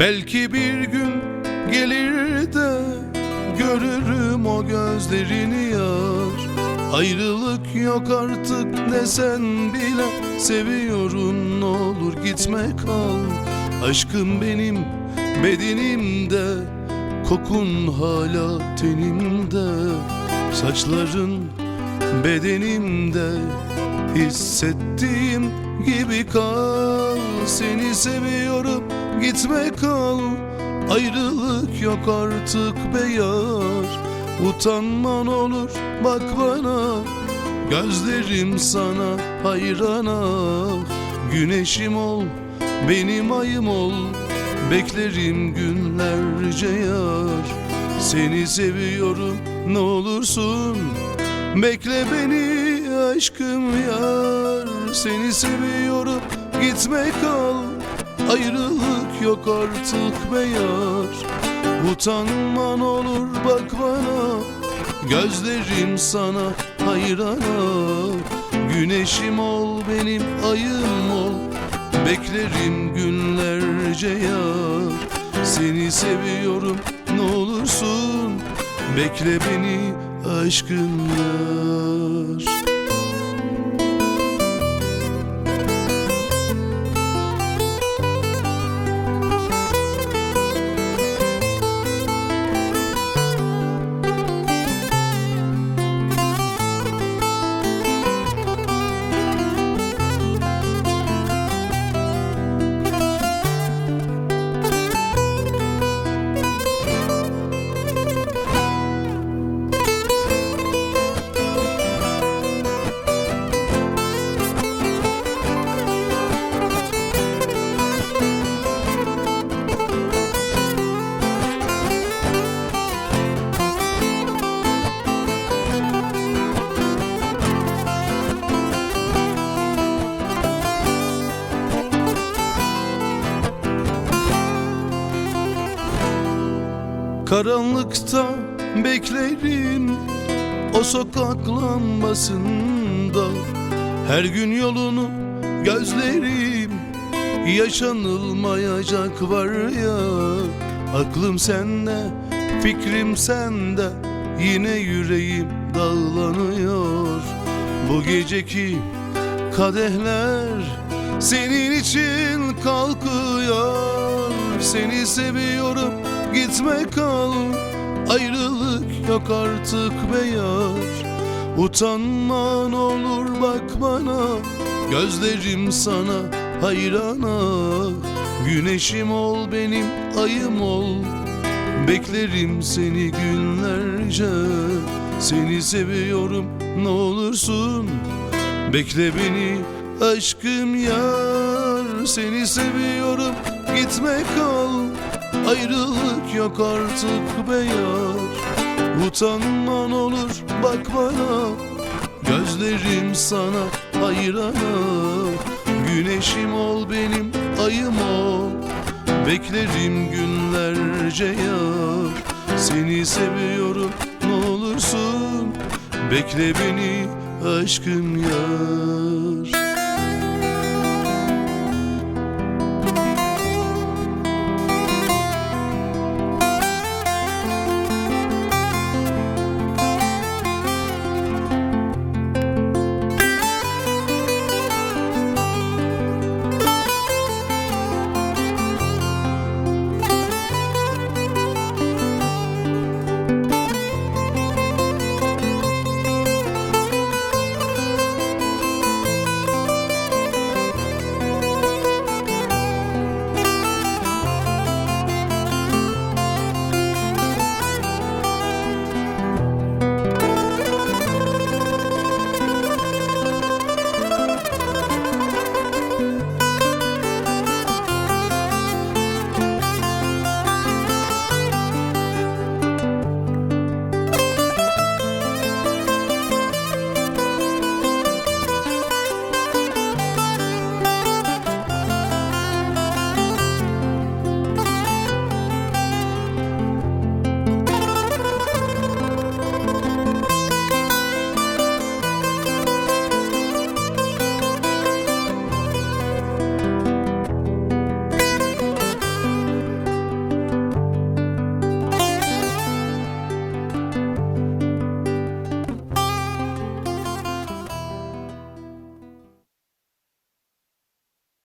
Belki bir gün gelir de görürüm o gözlerini yar. Ayrılık yok artık desen bile seviyorum ne olur gitme kal. Aşkım benim bedenimde kokun hala tenimde. Saçların bedenimde hissettiğim gibi kal. Seni seviyorum gitme kal. Ayrılık yok artık be yar Utanman olur bak bana. Gözlerim sana hayran ah Güneşim ol benim ayım ol. Beklerim günlerce yar. Seni seviyorum ne olursun. Bekle beni aşkım yar. Seni seviyorum gitme kal. Ayrılık yok artık be yar Utanman olur bak bana. Gözlerim sana hayrana Güneşim ol benim ayım ol. Beklerim günlerce yar. Seni seviyorum ne olursun. Bekle beni aşkım yar Karanlıkta beklerim o sokak lambasında. Her gün yolunu gözlerim yaşanılmayacak var ya. Aklım sende, fikrim sende Yine yüreğim dağlanıyor. Bu geceki kadehler senin için kalkıyor. Seni seviyorum gitme kal. Ayrılık yok artık be yar Utanman olur bak bana. Gözlerim sana hayrana Güneşim ol benim ayım ol. Beklerim seni günlerce. Seni seviyorum ne olursun. Bekle beni aşkım yar. Seni seviyorum gitme kal Ayrılık yok artık be yar. Utanman olur bak bana. Gözlerim sana hayrana Güneşim ol benim ayım ol. Beklerim günlerce yar. Seni seviyorum ne olursun. Bekle beni aşkım yar